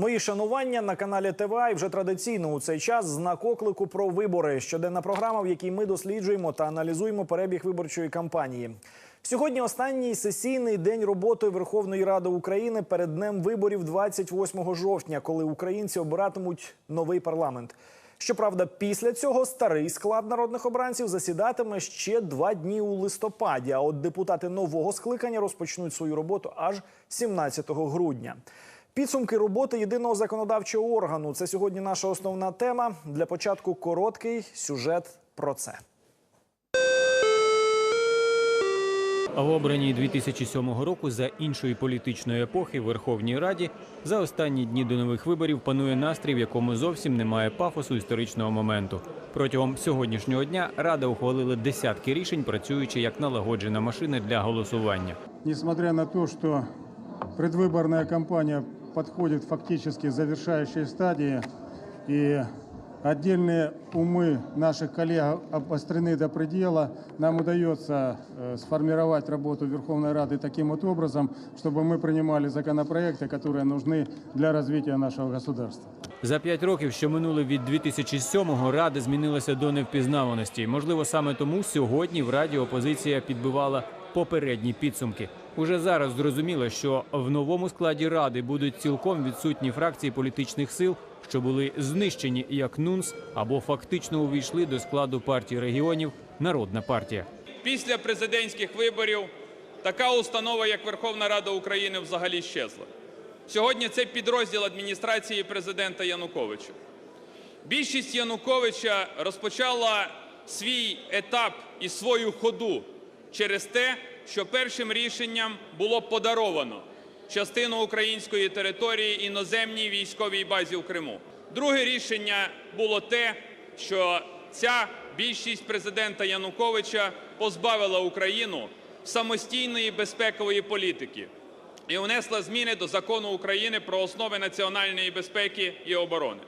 Мої шанування на каналі ТВА і вже традиційно у цей час знак оклику про вибори. Щоденна програма, в якій ми досліджуємо та аналізуємо перебіг виборчої кампанії. Сьогодні останній сесійний день роботи Верховної Ради України перед днем виборів 28 жовтня, коли українці обиратимуть новий парламент. Щоправда, після цього старий склад народних обранців засідатиме ще два дні у листопаді. А от депутати нового скликання розпочнуть свою роботу аж 17 грудня. Підсумки роботи єдиного законодавчого органу. Це сьогодні наша основна тема. Для початку короткий сюжет про це. А в обраній 2007 року за іншої політичної епохи в Верховній Раді за останні дні до нових виборів панує настрій, в якому зовсім немає пафосу історичного моменту. Протягом сьогоднішнього дня Рада ухвалила десятки рішень, працюючи як налагоджена машина для голосування. Несмотря на то, что предвыборная кампания подходит фактически к завершающей стадии, и отдельные умы наших коллег обострены до предела, нам удается э, сформировать работу Верховной Рады таким вот образом, чтобы мы принимали законопроекты, которые нужны для развития нашего государства. За п'ять років, що минули від 2007-го, Рада змінилася до невпізнаваності. Можливо, саме тому сьогодні в Раді опозиція підбивала попередні підсумки. Уже зараз зрозуміло, що в новому складі ради будуть цілком відсутні фракції політичних сил, що були знищені як НУНС або фактично увійшли до складу партії регіонів Народна партія. Після президентських виборів така установа, як Верховна Рада України, взагалі щезла. Сьогодні це підрозділ адміністрації президента Януковича. Більшість Януковича розпочала свій етап і свою ходу через те, що першим рішенням було подаровано частину української території іноземній військовій базі в Криму. Друге рішення було те, що ця більшість президента Януковича позбавила Україну самостійної безпекової політики і внесла зміни до закону України про основи національної безпеки і оборони.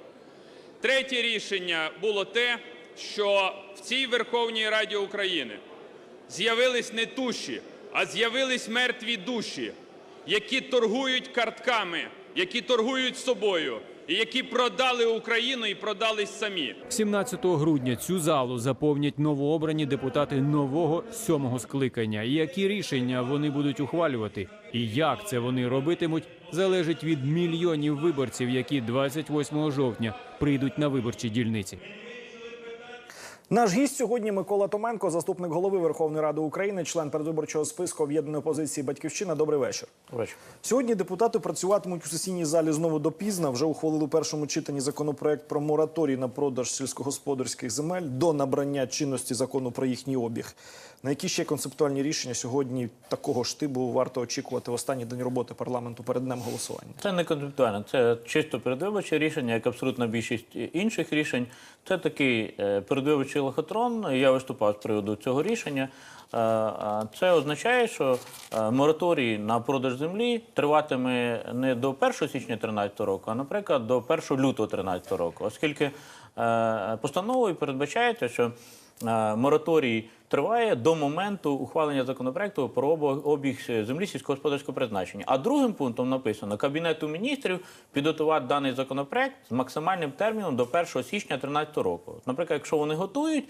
Третє рішення було те, що в цій Верховній Раді України з'явились не туші, а з'явились мертві душі, які торгують картками, які торгують собою, і які продали Україну і продались самі. 17 грудня цю залу заповнять новообрані депутати нового сьомого скликання. І які рішення вони будуть ухвалювати, і як це вони робитимуть, залежить від мільйонів виборців, які 28 жовтня прийдуть на виборчі дільниці. Наш гість сьогодні Микола Томенко, заступник голови Верховної Ради України, член передвиборчого списку об'єднаної опозиції Батьківщина. Добрий вечір. Вечір. Сьогодні депутати працюватимуть у сесійній залі знову допізна. Вже ухвалили у першому читанні законопроект про мораторій на продаж сільськогосподарських земель до набрання чинності закону про їхній обіг. На які ще концептуальні рішення сьогодні такого штибу варто очікувати в останній день роботи парламенту перед днем голосування? Це не концептуально, це чисто передвиборче рішення, як абсолютна більшість інших рішень. Це такий е, передвиборчий лохотрон. Я виступав з приводу цього рішення. Е, е, Це означає, що мораторій на продаж землі триватиме не до 1 січня 2013 року, а, наприклад, до 1 лютого 2013 року, оскільки постановою передбачається, що мораторій триває до моменту ухвалення законопроекту про обіг землі сільськогосподарського призначення. А другим пунктом написано Кабінету міністрів підготувати даний законопроект з максимальним терміном до 1 січня 2013 року. Наприклад, якщо вони готують.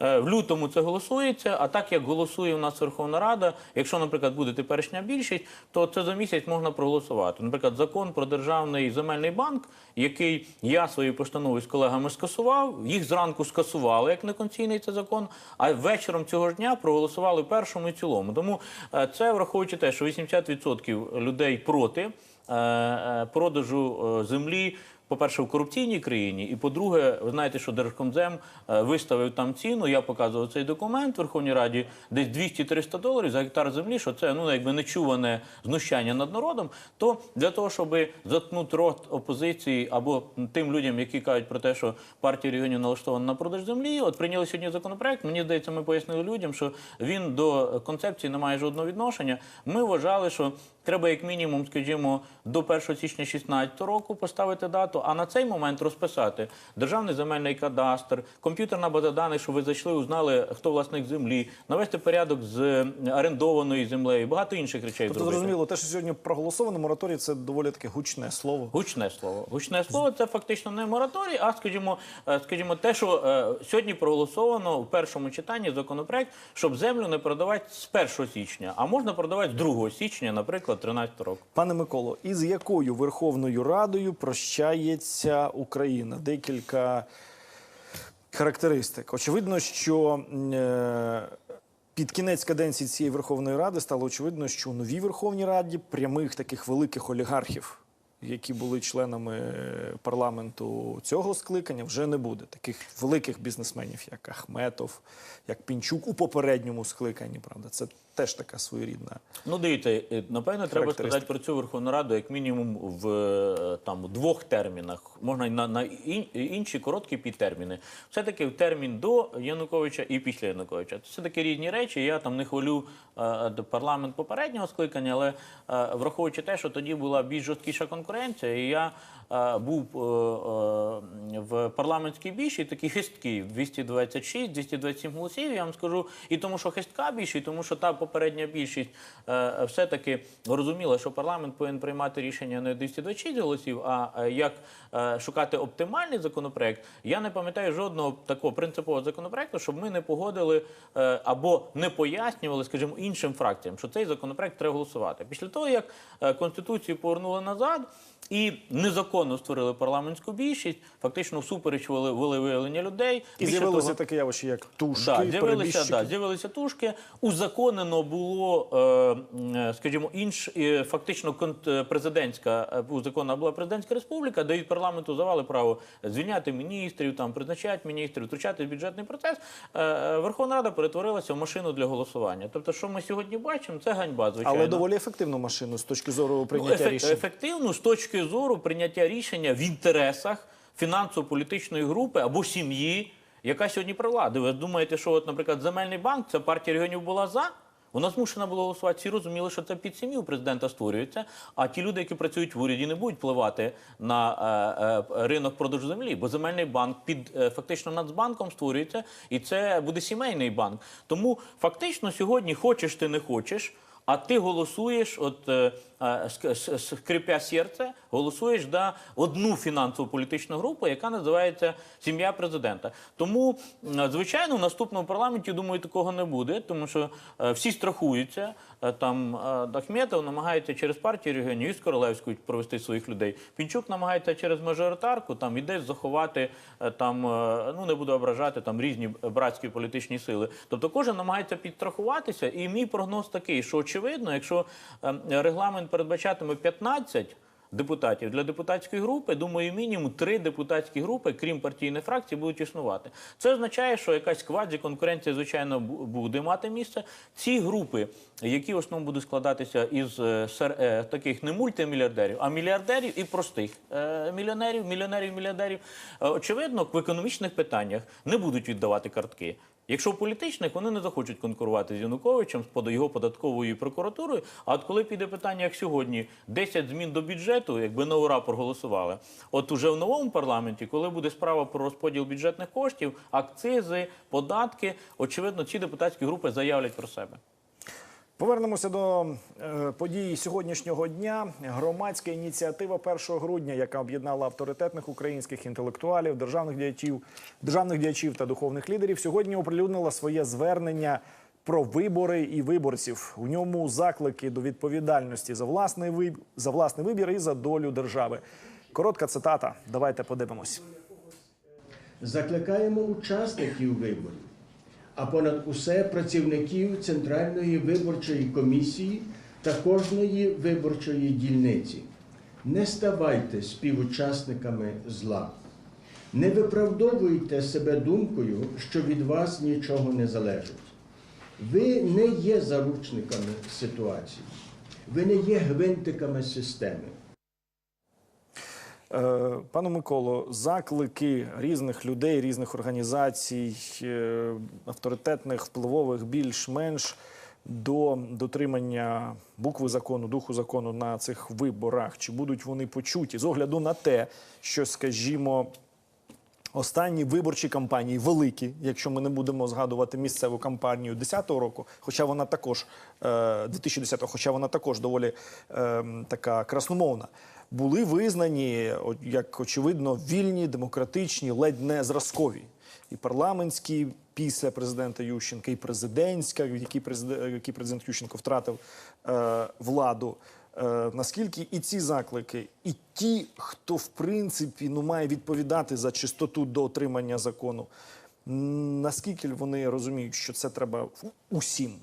Е, В лютому це голосується, а так як голосує у нас Верховна Рада, якщо, наприклад, буде теперішня більшість, то це за місяць можна проголосувати. Наприклад, закон про державний земельний банк, який я своєю постановою з колегами скасував, їх зранку скасували як неконційний цей закон, а вечором цього ж дня проголосували першому і цілому. Тому е, це враховуючи те, що 80% людей проти е, продажу землі. По-перше, в корупційній країні, і по-друге, ви знаєте, що Держкомзем е, виставив там ціну. Я показував цей документ в Верховній Раді, десь 200-300 доларів за гектар землі. Що це ну якби нечуване знущання над народом. То для того, щоб заткнути рот опозиції або тим людям, які кажуть про те, що партія регіонів налаштована на продаж землі, от прийняли сьогодні законопроект. Мені здається, ми пояснили людям, що він до концепції не має жодного відношення. Ми вважали, що Треба як мінімум, скажімо, до 1 січня 2016 року поставити дату, а на цей момент розписати державний земельний кадастр, комп'ютерна база даних, щоб ви зайшли, узнали, хто власник землі, навести порядок з орендованою землею, багато інших речей Тобто зробити. зрозуміло, те, що сьогодні проголосовано, мораторій це доволі таке гучне слово. Гучне слово. Гучне слово це фактично не мораторій, а скажімо, е, скажімо, те, що е, сьогодні проголосовано в першому читанні законопроект, щоб землю не продавати з 1 січня, а можна продавати з 2 січня, наприклад, 13 року. Пане Миколо, із якою Верховною Радою прощається Україна? Декілька характеристик. Очевидно, що е, під кінець каденції цієї Верховної Ради стало очевидно, що у новій Верховній Раді прямих таких великих олігархів, які були членами е, парламенту цього скликання, вже не буде. Таких великих бізнесменів, як Ахметов, як Пінчук у попередньому скликанні. Правда, це теж така своєрідна. Ну, дивіться, е, напевно, треба сказати про цю Верховну Раду як мінімум в е, там двох термінах. Можна на, на інші короткі підтерміни. Все-таки в термін до Януковича і після Януковича. Це все таки різні речі. Я там не хвалю е, парламент попереднього скликання, але е, враховуючи те, що тоді була більш жорсткіша конкуренція, і я був е, е, в парламентській більшій, такий хисткий 226, 227 голосів. Я вам скажу, і тому, що хистка більше, і тому, що та попередня більшість е, все-таки розуміла, що парламент повинен приймати рішення не 226 голосів, а е, як е, шукати оптимальний законопроект. Я не пам'ятаю жодного такого принципового законопроекту, щоб ми не погодили е, або не пояснювали, скажімо, іншим фракціям, що цей законопроект треба голосувати. Після того, як е, конституцію повернули назад. І незаконно створили парламентську більшість, фактично всупереч воли- волевиявлення людей. І з'явилося того- таке явище, як тушки, Да, з'явилися, да, з'явилися тушки. Узаконено було, е, е, скажімо, інш, е, фактично президентська, узаконена була президентська республіка, де від парламенту завали право звільняти міністрів, там, призначати міністрів, втручати в бюджетний процес. Верховна Рада перетворилася в машину для голосування. Тобто, що ми сьогодні бачимо, це ганьба, звичайно. Але доволі ефективну машину з точки зору Ну, прийняття ефек- рішень. Ефективно з точки зору прийняття рішення в інтересах фінансово-політичної групи або сім'ї, яка сьогодні при. Ви думаєте, що, от, наприклад, земельний банк, ця партія регіонів була за? Вона змушена була голосувати. Всі розуміли, що це під сім'ю президента створюється. А ті люди, які працюють в уряді, не будуть впливати на е, е, ринок продажу землі, бо земельний банк під е, фактично Нацбанком створюється, і це буде сімейний банк. Тому фактично сьогодні хочеш ти не хочеш. А ти голосуєш, от е, скрипя серце, голосуєш за одну фінансово політичну групу, яка називається сім'я президента. Тому, звичайно, в наступному парламенті думаю, такого не буде, тому що е, всі страхуються. Е, Там е, Ахметов намагається через партію регіонів і з Королевською провести своїх людей. Пінчук намагається через мажоритарку там і десь заховати там, ну не буду ображати там різні братські політичні сили. Тобто кожен намагається підстрахуватися. І мій прогноз такий, що очевидно, якщо е, регламент передбачатиме 15 депутатів для депутатської групи, думаю, мінімум три депутатські групи, крім партійної фракції, будуть існувати. Це означає, що якась квазі-конкуренція, звичайно, буде мати місце. Ці групи, які в основному будуть складатися із е, сер- е, таких не мультимільярдерів, а мільярдерів і простих е, мільйонерів, мільйонерів, мільярдерів, очевидно, в економічних питаннях не будуть віддавати картки. Якщо в політичних вони не захочуть конкурувати з Януковичем, з його податковою прокуратурою. А от коли піде питання, як сьогодні, 10 змін до бюджету, якби на ура проголосували. От уже в новому парламенті, коли буде справа про розподіл бюджетних коштів, акцизи, податки, очевидно, ці депутатські групи заявлять про себе. Повернемося до е, подій сьогоднішнього дня. Громадська ініціатива 1 грудня, яка об'єднала авторитетних українських інтелектуалів, державних діячів, державних діячів та духовних лідерів, сьогодні оприлюднила своє звернення про вибори і виборців. У ньому заклики до відповідальності за власний вибір, за власний вибір і за долю держави. Коротка цитата. Давайте подивимось. Закликаємо учасників виборів, а понад усе працівників Центральної виборчої комісії та кожної виборчої дільниці. Не ставайте співучасниками зла. Не виправдовуйте себе думкою, що від вас нічого не залежить. Ви не є заручниками ситуації, ви не є гвинтиками системи. Е, Пане Миколо, заклики різних людей, різних організацій, е, авторитетних, впливових, більш-менш до дотримання букви закону, духу закону на цих виборах? Чи будуть вони почуті з огляду на те, що, скажімо, Останні виборчі кампанії великі, якщо ми не будемо згадувати місцеву кампанію 10-го року, хоча вона також е, 2010-го, хоча вона також доволі е, така красномовна, були визнані як очевидно вільні, демократичні, ледь не зразкові. І парламентські після президента Ющенка, і президентська, в якій президент Ющенко втратив е, владу. Е, наскільки і ці заклики, і ті, хто в принципі ну має відповідати за чистоту до отримання закону, наскільки вони розуміють, що це треба усім?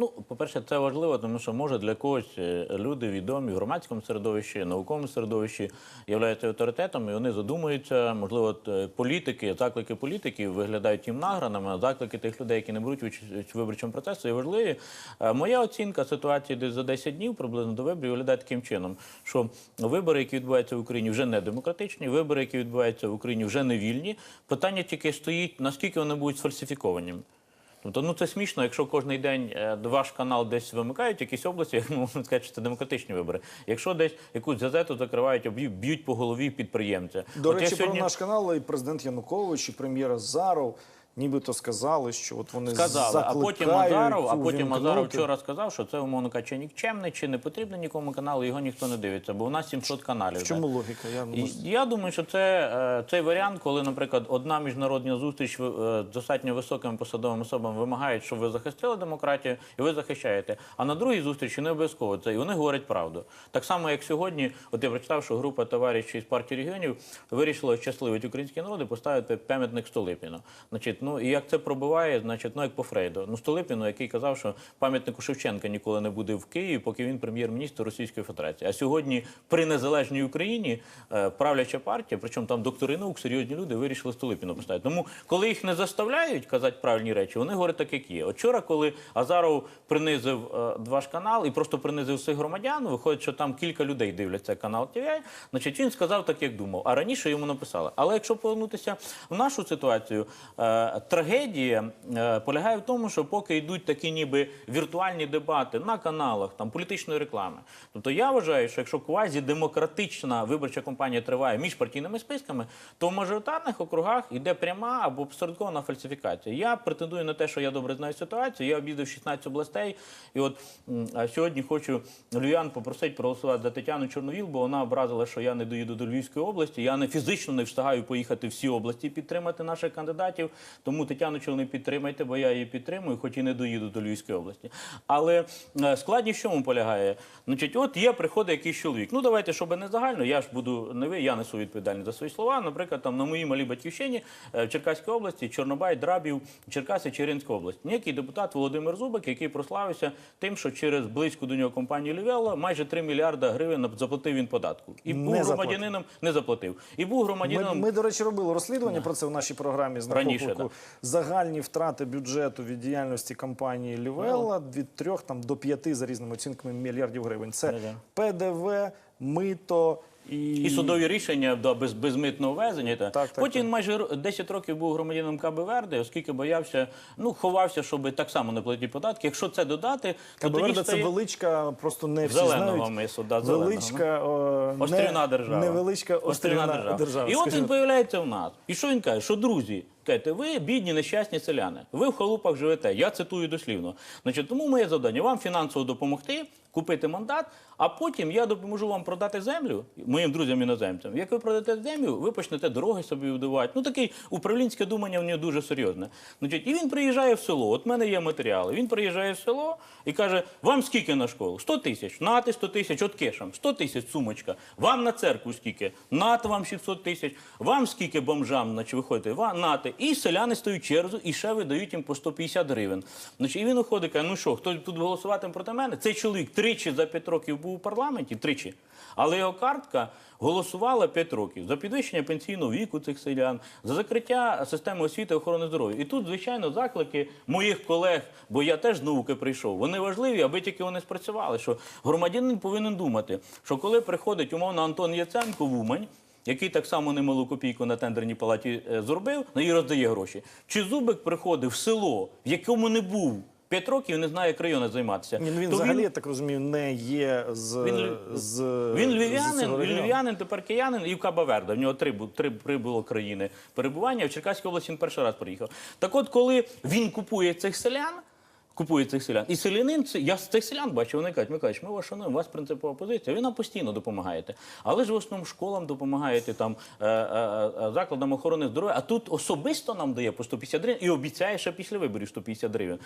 Ну, по-перше, це важливо, тому що може для когось е, люди відомі в громадському середовищі, науковому середовищі являються авторитетом, і вони задумуються. Можливо, е, політики, заклики політиків виглядають їм награнами, а заклики тих людей, які не беруть участь в виборчому процесі, є важливі. Е, Моя оцінка ситуації десь за 10 днів приблизно до виборів виглядає таким чином, що вибори, які відбуваються в Україні, вже не демократичні, вибори, які відбуваються в Україні, вже не вільні. Питання тільки стоїть, наскільки вони будуть сфальсифіковані. Тобто, ну це смішно, якщо кожен день е, ваш канал десь вимикають якісь області, як можна сказати, що це демократичні вибори. Якщо десь якусь газету закривають, б'ють по голові підприємця. До От я речі, сьогодні про наш канал і президент Янукович, і прем'єр Азаров нібито сказали, що от вони сказали, а потім закликають Азаров, а потім. Азаров вчора сказав, що це умовно кажучи, нікчемний чи не потрібен нікому канал, його ніхто не дивиться, бо у нас 700 каналів. В чому логіка? Я І Я думаю, що це е, цей варіант, коли, наприклад, одна міжнародна зустріч е, з достатньо високими посадовими особами вимагає, щоб ви захистили демократію, і ви захищаєте. А на другій зустрічі не обов'язково це, і вони говорять правду. Так само, як сьогодні, от я прочитав, що група товаришів з партії регіонів вирішила щасливить українські народи поставити пам'ятник Столипіну. Значить, ну і як це пробиває, значить, ну як по Фрейду. Ну Столипіну, який казав, що пам'ятнику Шевченка ніколи не буде в Києві, поки він прем'єр-міністр Російської Федерації. А сьогодні при незалежній Україні е, правляча партія, причому там доктори наук, серйозні люди вирішили Столипіну поставити. Тому, коли їх не заставляють казати правильні речі, вони говорять так, як є. От вчора, коли Азаров принизив е, ваш канал і просто принизив всіх громадян, виходить, що там кілька людей дивляться канал TVI, значить він сказав так, як думав. А раніше йому написали. Але якщо повернутися в нашу ситуацію, е, трагедія е, полягає в тому, що поки йдуть такі ніби віртуальні дебати на каналах там політичної реклами. Тобто я вважаю, що якщо квазідемократична виборча кампанія триває між партійними списками, то в мажоритарних округах йде пряма або посередкована фальсифікація. Я претендую на те, що я добре знаю ситуацію. Я об'їздив 16 областей, і от сьогодні хочу львів'ян попросити проголосувати за Тетяну Чорновіл, бо вона образила, що я не доїду до Львівської області. Я не фізично не встигаю поїхати всі області підтримати наших кандидатів. Тому Тетяну Чорновіл підтримайте, бо я її підтримую, хоч і не доїду до Львівської області. Але е, складність в чому полягає? Значить, от є приходить якийсь чоловік. Ну давайте, щоб не загально, я ж буду не ви, я несу відповідальність за свої слова. Наприклад, там на моїй малій батьківщині е, в Черкаській області, Чорнобай, Драбів, Черкаси, Черинська область. Ніякий депутат Володимир Зубик, який прославився тим, що через близьку до нього компанію Лівелла майже 3 мільярда гривень заплатив він податку. І був Не заплатив. громадянином, не заплатив. І був Ми, громадянином. ми, до речі, робили розслідування про це в нашій програмі з Раніше, Загальні втрати бюджету від діяльності компанії Лівелла від трьох там до п'яти за різними оцінками мільярдів гривень. Це ПДВ, мито і, І судові рішення да, без, безмитного ввезення. Та. Так, так, Потім так. майже 10 років був громадянином КБ Верде, оскільки боявся, ну, ховався, щоб так само не платити податки. Якщо це додати, то тоді Каберда це величка, просто не всі Зеленого знають. мису, да, зеленого, величка, о, не- Острівна держава. Невеличка острівна, держава. І от він появляється в нас. І що він каже? Що друзі, кажете, ви бідні, нещасні селяни, ви в халупах живете. Я цитую дослівно. Значить, тому моє завдання вам фінансово допомогти, купити мандат, а потім я допоможу вам продати землю моїм друзям іноземцям. Як ви продаєте землю, ви почнете дороги собі будувати. Ну таке управлінське думання в нього дуже серйозне. І він приїжджає в село. От в мене є матеріали. Він приїжджає в село і каже: вам скільки на школу? 100 тисяч. Нати 100 тисяч, от кешем. 100 тисяч сумочка. Вам на церкву скільки? Нати вам 600 тисяч. Вам скільки бомжам, значить, виходите? Вам нати. І селяни стають чергу, і ще видають їм по 150 гривень. І він виходить, каже, ну що, хтось тут голосуватиме проти мене? Цей чоловік тричі за 5 років був у парламенті, тричі. Але його картка голосувала 5 років за підвищення пенсійного віку цих селян, за закриття системи освіти і охорони здоров'я. І тут, звичайно, заклики моїх колег, бо я теж з науки прийшов. Вони важливі, аби тільки вони спрацювали. Що громадянин повинен думати, що коли приходить умовно Антон Яценко в Умань, який так само немалу копійку на тендерній палаті е, зробив, на її роздає гроші. Чи Зубик приходив в село, в якому не був П'ять років не знає, як райони займатися. Ні, ну він То взагалі, я так розумію, не є з, Він з Він львів'янин, він львів'янин, тепер киянин і в Каба-Верде. В нього три, три, три було країни перебування. В Черкаській області він перший раз приїхав. Так от, коли він купує цих селян, купує цих селян, і селянин, я з цих селян бачу, вони кажуть, Миколаївич, ми вас шануємо, у вас принципова позиція, ви нам постійно допомагаєте. Але ж в основному школам допомагаєте, там, е, е, е, закладам охорони здоров'я, а тут особисто нам дає по 150 гривень і обіцяє що після виборів 150 гривень.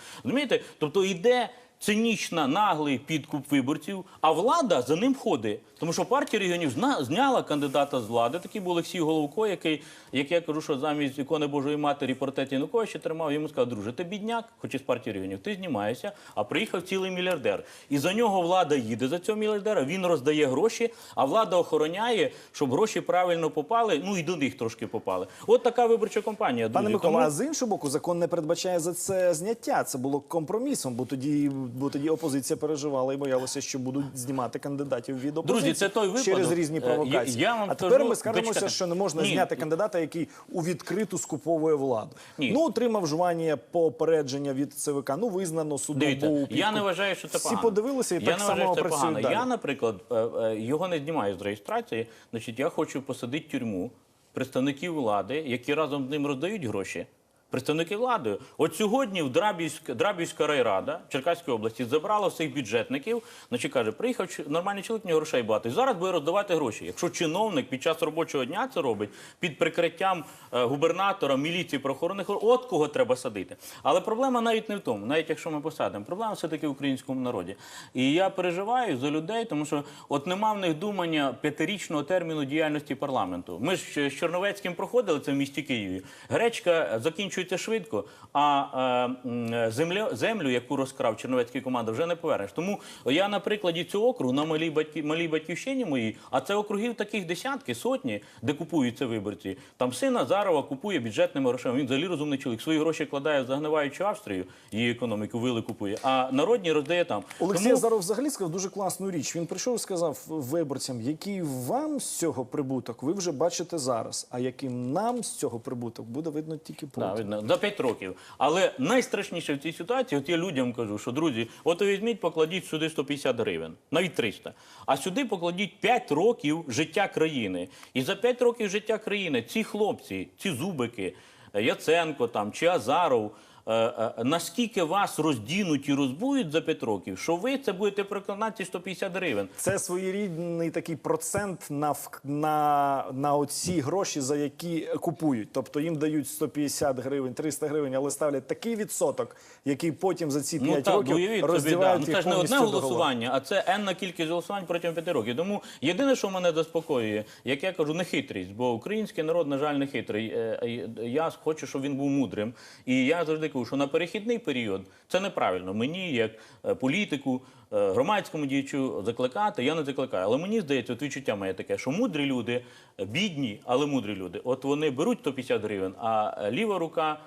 Тобто йде цинічна, наглий підкуп виборців, а влада за ним ходить. Тому що партія регіонів зняла кандидата з влади. Такий був Олексій Головко, який, як я кажу, що замість ікони Божої Матері портрет Януковича тримав, йому сказав, друже, ти бідняк, хоч і з партії регіонів, ти знімаєшся, а приїхав цілий мільярдер. І за нього влада їде за цього мільярдера, він роздає гроші, а влада охороняє, щоб гроші правильно попали, ну і до них трошки попали. От така виборча кампанія. Пане. Микола, Тому- а з іншого боку, закон не передбачає за це зняття. Це було компромісом, бо тоді, бо тоді опозиція переживала і боялася, що будуть знімати кандидатів від опозиції Друзі, це той випадок. через різні Е, провокації. я- я вам а тепер кажу, ми скажемося, почекайте. що не можна Ні. зняти кандидата, який у відкриту скуповує владу. Ні. Ну отримав вживання попередження від ЦВК. Ну визнано судом. Дивіться, був я не вважаю, що це Всі подивилися і я так не само працюють далі. Я, наприклад, е, е, його не знімаю з реєстрації. Значить, я хочу посадити тюрму представників влади, які разом з ним роздають гроші. Представники влади. От сьогодні в Драбівська, Драбівська райрада Черкаської області забрала всіх бюджетників. Значить, каже, приїхав нормальний чоловік, нього грошей багато. І зараз буде роздавати гроші. Якщо чиновник під час робочого дня це робить під прикриттям е, губернатора, міліції, правоохоронних органів, от кого треба садити. Але проблема навіть не в тому, навіть якщо ми посадимо. Проблема все-таки в українському народі. І я переживаю за людей, тому що от нема в них думання п'ятирічного терміну діяльності парламенту. Ми ж з Чорновецьким проходили це в місті Києві. Гречка закінчується швидко, а е, землю, землю, яку розкрав Черновецький команда, вже не повернеш. Тому я на прикладі цього округу на малій батьки, малій батьківщині моїй, а це округів таких десятки, сотні, де купуються виборці. Там син Назарова купує бюджетними грошима. Він взагалі розумний чоловік. Свої гроші вкладає в загниваючу Австрію, її економіку вили купує, а народні роздає там. Олексій Тому- Азаров взагалі сказав дуже класну річ. Він прийшов і сказав виборцям, який вам з цього прибуток ви вже бачите зараз, а яким нам з цього прибуток буде видно тільки потім. Да, видно, за 5 років. Але найстрашніше в цій ситуації, от я людям кажу, що друзі, от візьміть, покладіть сюди 150 гривень, навіть 300. А сюди покладіть 5 років життя країни. І за 5 років життя країни ці хлопці, ці зубики, Яценко там чи Азаров. Е, е, Наскільки вас роздінуть і розбують за 5 років, що ви це будете прокладати ці 150 гривень? Це своєрідний такий процент на, на, на оці гроші, за які купують. Тобто їм дають 150 гривень, 300 гривень, але ставлять такий відсоток, який потім за ці 5 Ну так, років уявіть собі, да. роздівають ну, це ж не одне голосування, а це енна кількість голосувань протягом п'яти років. Тому єдине, що мене заспокоює, як я кажу, не хитрість, бо український народ, на жаль, не хитрий. Е, Я хочу, щоб він був мудрим. І я завжди кажу, що на перехідний період це неправильно. Мені, як е, політику, е, громадському діячу, закликати, я не закликаю. Але мені здається, от відчуття моє таке, що мудрі люди, бідні, але мудрі люди. От вони беруть 150 гривень, а е, ліва рука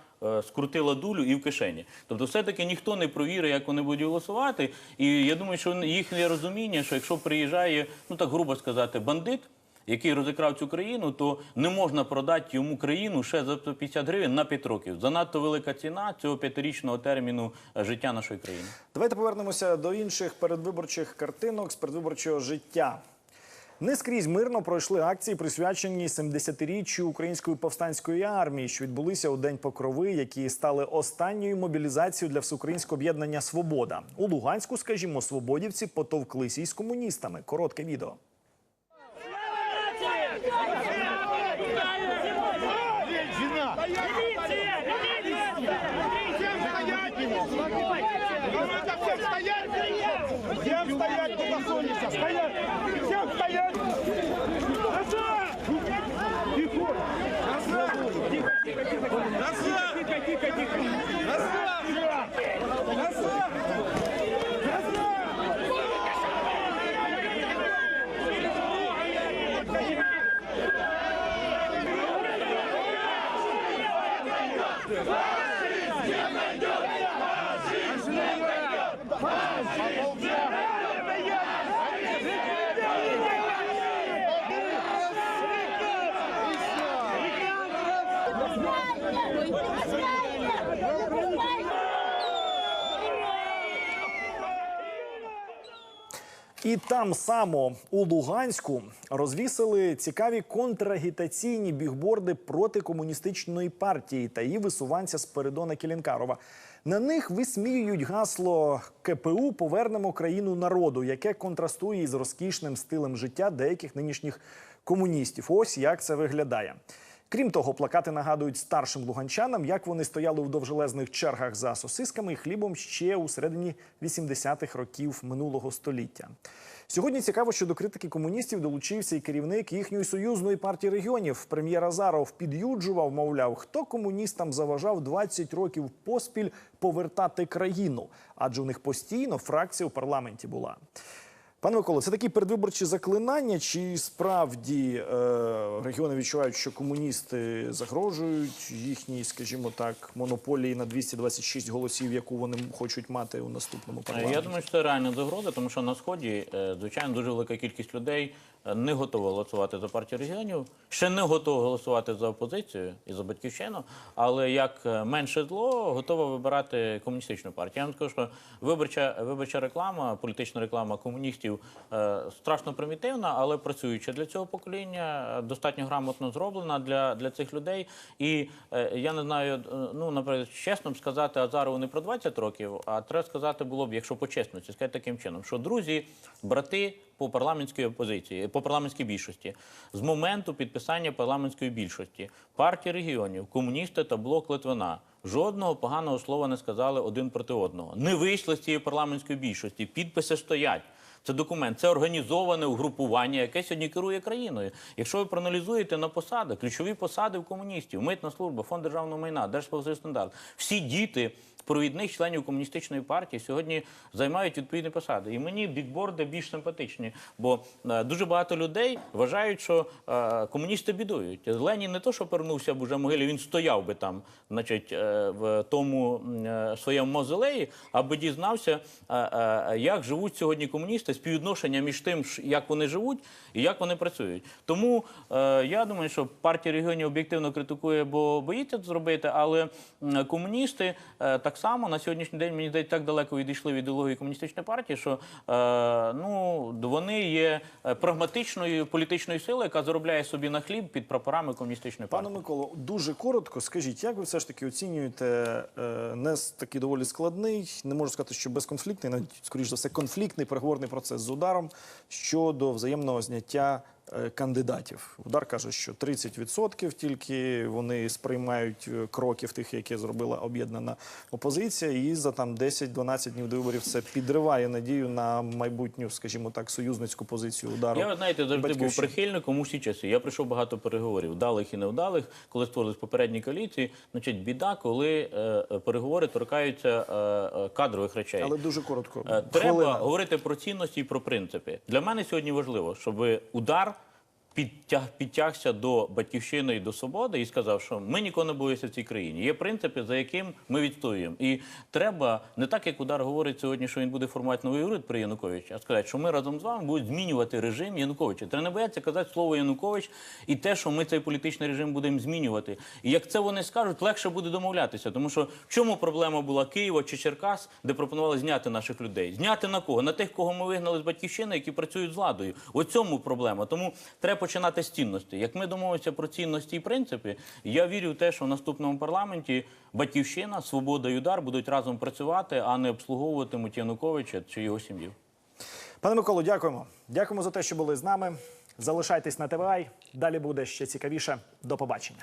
скрутила дулю і в кишені. Тобто, все-таки ніхто не провірить, як вони будуть голосувати. І я думаю, що їхнє розуміння, що якщо приїжджає, ну так грубо сказати, бандит. Який розікрав цю країну, то не можна продати йому країну ще за 150 гривень на 5 років. Занадто велика ціна цього п'ятирічного терміну е, життя нашої країни. Давайте повернемося до інших передвиборчих картинок з передвиборчого життя. Не скрізь мирно пройшли акції, присвячені 70-річчю української повстанської армії, що відбулися у день покрови, які стали останньою мобілізацією для всеукраїнського об'єднання Свобода у Луганську. Скажімо, свободівці потовклися із комуністами. Коротке відео. Всем стоять, куда сунешься! Стоять! Всем стоять! Назад! Тихо! Назад! Тихо, тихо, тихо! Назад! Тихо, тихо, тихо! Назад! Назад! І там само у Луганську розвісили цікаві контрагітаційні бігборди проти комуністичної партії та її висуванця Спиридона Кілінкарова. На них висміюють гасло КПУ Повернемо країну народу, яке контрастує із розкішним стилем життя деяких нинішніх комуністів. Ось як це виглядає. Крім того, плакати нагадують старшим луганчанам, як вони стояли у довжелезних чергах за сосисками і хлібом ще у середині 80-х років минулого століття. Сьогодні цікаво, що до критики комуністів долучився і керівник їхньої союзної партії регіонів. Прем'єр Азаров під'юджував, мовляв, хто комуністам заважав 20 років поспіль повертати країну, адже у них постійно фракція у парламенті була. Пане Миколо, це такі передвиборчі заклинання, чи справді е, регіони відчувають, що комуністи загрожують їхній, скажімо так, монополії на 226 голосів, яку вони хочуть мати у наступному парламенті? Я думаю, що це реальна загроза, тому що на сході, е, звичайно, дуже велика кількість людей не готова голосувати за партію регіонів, ще не готова голосувати за опозицію і за батьківщину, але як е, менше зло готова вибирати комуністичну партію. Я вам скажу, що виборча виборча реклама, політична реклама комуністів е, страшно примітивна, але працююча для цього покоління, достатньо грамотно зроблена для, для цих людей. І е, я не знаю, е, ну наприклад, чесно б сказати Азарову не про 20 років, а треба сказати було б, якщо по чесності, сказати таким чином, що друзі, брати по парламентській опозиції, по парламентській більшості, з моменту підписання парламентської більшості партії регіонів, комуністи та блок Литвина. Жодного поганого слова не сказали один проти одного. Не вийшли з цієї парламентської більшості. Підписи стоять. Це документ, це організоване угрупування, яке сьогодні керує країною. Якщо ви проаналізуєте на посади, ключові посади в комуністів, митна служба, фонд державного майна, держспоживстандарт, всі діти провідних членів комуністичної партії сьогодні займають відповідні посади. І мені бікборди більш симпатичні, бо е, дуже багато людей вважають, що е, комуністи бідують. Ленін не то, що повернувся б уже в могилі, він стояв би там, значить, е, в тому своєму мавзолеї, аби дізнався, як живуть сьогодні комуністи, співвідношення між тим, як вони живуть і як вони працюють. Тому я думаю, що партія регіонів об'єктивно критикує, бо боїться це зробити, але комуністи е, так само на сьогоднішній день мені здається, так далеко відійшли від ідеології комуністичної партії, що е, ну вони є е, прагматичною політичною силою, яка заробляє собі на хліб під прапорами комуністичної партії. Пане Миколо, дуже коротко скажіть, як ви все ж таки оцінюєте е, не такий доволі складний, не можу сказати, що безконфліктний, навіть скоріш за все, конфліктний переговорний процес з ударом щодо взаємного зняття кандидатів. Удар каже, що 30% тільки вони сприймають е, кроків тих, які зробила об'єднана опозиція, і за там 10-12 днів до виборів це підриває надію на майбутню, скажімо так, союзницьку позицію удару. Я, знаєте, завжди був прихильником усі часи. Я пройшов багато переговорів, вдалих і невдалих, коли створились попередні коаліції. Значить, біда, коли е, е, переговори торкаються е, е, кадрових речей. Але дуже коротко. Е, Треба Хвилина. говорити про цінності і про принципи. Для мене сьогодні важливо, щоб удар підтяг, підтягся до батьківщини і до свободи і сказав, що ми нікого не боїмося в цій країні. Є принципи, за яким ми відстоюємо. І треба не так, як удар говорить сьогодні, що він буде формувати новий уряд при Януковичі, а сказати, що ми разом з вами будемо змінювати режим Януковича. Треба не боятися казати слово Янукович і те, що ми цей політичний режим будемо змінювати. І як це вони скажуть, легше буде домовлятися. Тому що в чому проблема була Києва чи Черкас, де пропонували зняти наших людей? Зняти на кого? На тих, кого ми вигнали з батьківщини, які працюють з владою. У цьому проблема. Тому треба починати з цінності. Як ми домовимося про цінності і принципи, я вірю в те, що в наступному парламенті батьківщина, свобода і удар будуть разом працювати, а не обслуговуватимуть Януковича чи його сім'ю. Пане Миколу, дякуємо. Дякуємо за те, що були з нами. Залишайтесь на ТВА. Далі буде ще цікавіше. До побачення.